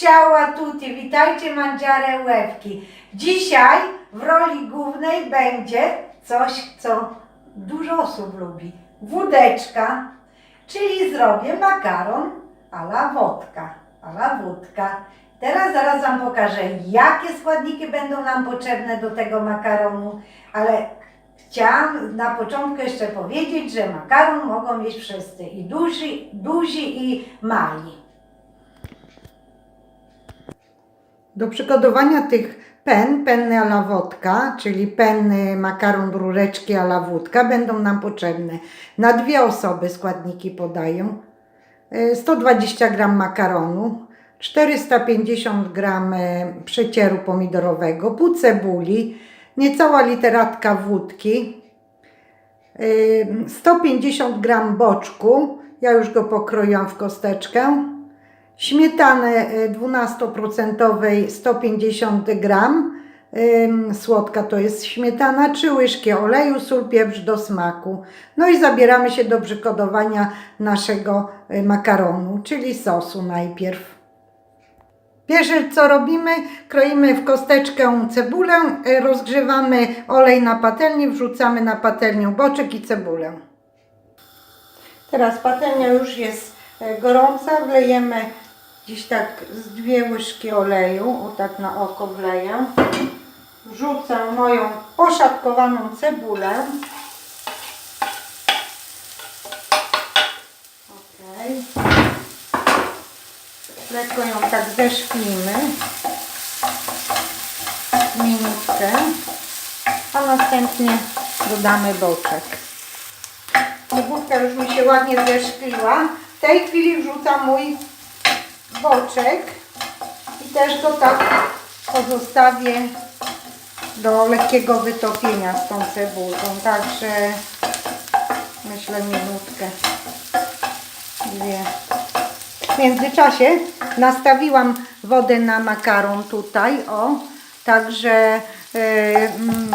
Ciao a tutti, witajcie Mandziare Łebki. Dzisiaj w roli głównej będzie coś, co dużo osób lubi. Wódeczka, czyli zrobię makaron a la wodka, a la wódka. Teraz zaraz Wam pokażę, jakie składniki będą nam potrzebne do tego makaronu, ale chciałam na początku jeszcze powiedzieć, że makaron mogą mieć wszyscy, i duzi, duzi i mali. Do przygotowania tych pen, penny a la wodka, czyli penny makaron rureczki a la wódka, będą nam potrzebne. Na dwie osoby składniki podają. E, 120 g makaronu, 450 g e, przecieru pomidorowego, pół cebuli, niecała literatka wódki, e, 150 g boczku, ja już go pokroiłam w kosteczkę, śmietany y, 12% 150 gram, słodka to jest śmietana, 3 łyżki oleju, sól, pieprz do smaku. No i zabieramy się do przygotowania naszego y, makaronu, czyli sosu najpierw. Pierwsze co robimy, kroimy w kosteczkę cebulę, y, rozgrzewamy olej na patelni, wrzucamy na patelnię boczek i cebulę. Teraz patelnia już jest gorąca, wlejemy gdzieś tak z dwie łyżki oleju, o tak na oko wleję. Wrzucam moją poszatkowaną cebulę. Okej. Lekko ją tak zeszklimy. Minutkę. A następnie dodamy boczek. Cebulka już mi się ładnie zeszkliła. W tej chwili wrzucam mój boczek i też go tak pozostawię do lekkiego wytopienia z tą cebulką. Także myślę minutkę, dwie. W międzyczasie nastawiłam wodę na makaron tutaj, o, także e, mm,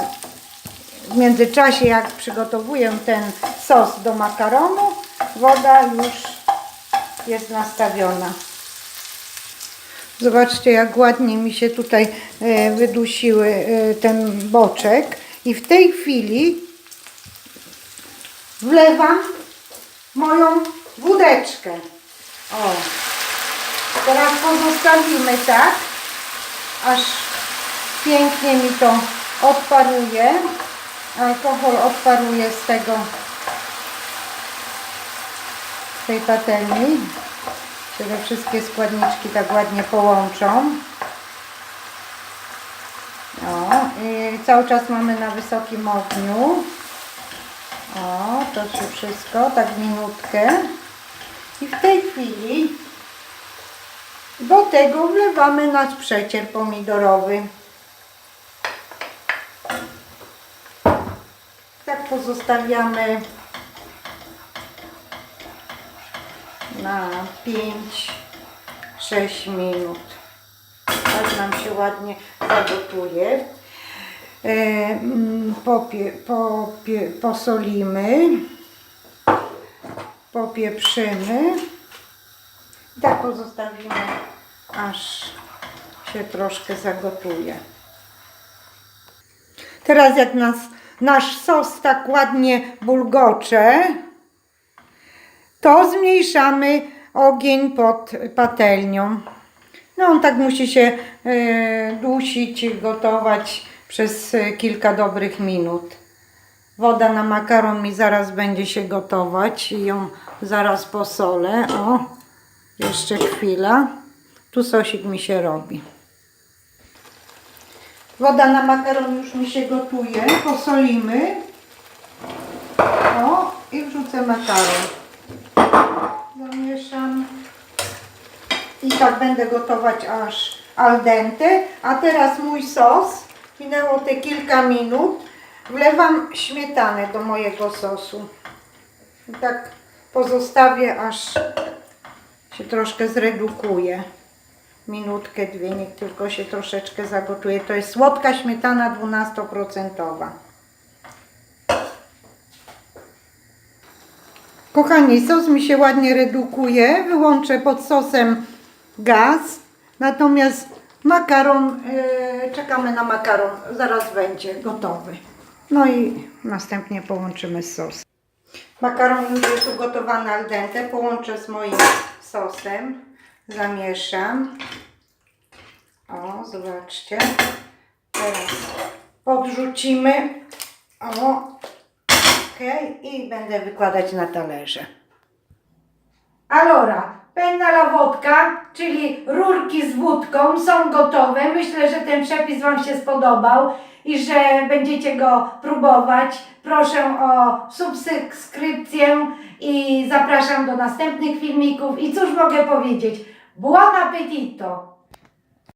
w międzyczasie jak przygotowuję ten sos do makaronu, woda już jest nastawiona. Zobaczcie jak ładnie mi się tutaj e, wydusiły e, ten boczek i w tej chwili wlewam moją wódeczkę. O. Teraz pozostawimy tak, aż pięknie mi to odparuje. Alkohol odparuje z tego z tej patelni. Się wszystkie składniczki tak ładnie połączą. O, i cały czas mamy na wysokim ogniu. O, to się wszystko, tak minutkę. I w tej chwili do tego wlewamy nasz przecier pomidorowy. Tak pozostawiamy na 5-6 minut. Tak nam się ładnie zagotuje. E, mm, popie, popie, posolimy, popieprzymy. Tak pozostawimy, aż się troszkę zagotuje. Teraz jak nas, nasz sos tak ładnie bulgocze, to zmniejszamy ogień pod patelnią. No on tak musi się e, dusić gotować przez kilka dobrych minut. Woda na makaron mi zaraz będzie się gotować i ją zaraz posolę. O, jeszcze chwila. Tu sosik mi się robi. Woda na makaron już mi się gotuje. Posolimy. O, i wrzucę makaron. Zamieszam. I tak będę gotować aż al dente. A teraz mój sos. Minęło te kilka minut. Wlewam śmietanę do mojego sosu. I tak pozostawię aż się troszkę zredukuje. Minutkę, dwie, niech tylko się troszeczkę zagotuje. To jest słodka śmietana 12%. Kochani, sos mi się ładnie redukuje. Wyłączę pod sosem gaz. Natomiast makaron, yy, czekamy na makaron, zaraz będzie gotowy. No i następnie połączymy z sosem. Makaron już jest ugotowany al dente, połączę z moim sosem, zamieszam. O, zobaczcie. Teraz podrzucimy. O, ok. I będę wykładać na talerze. Alora, penna la wodka, czyli rurki z wódką są gotowe. Myślę, że ten przepis Wam się spodobał i że będziecie go próbować. Proszę o subskrypcję i zapraszam do następnych filmików. I cóż mogę powiedzieć? Buon appetito!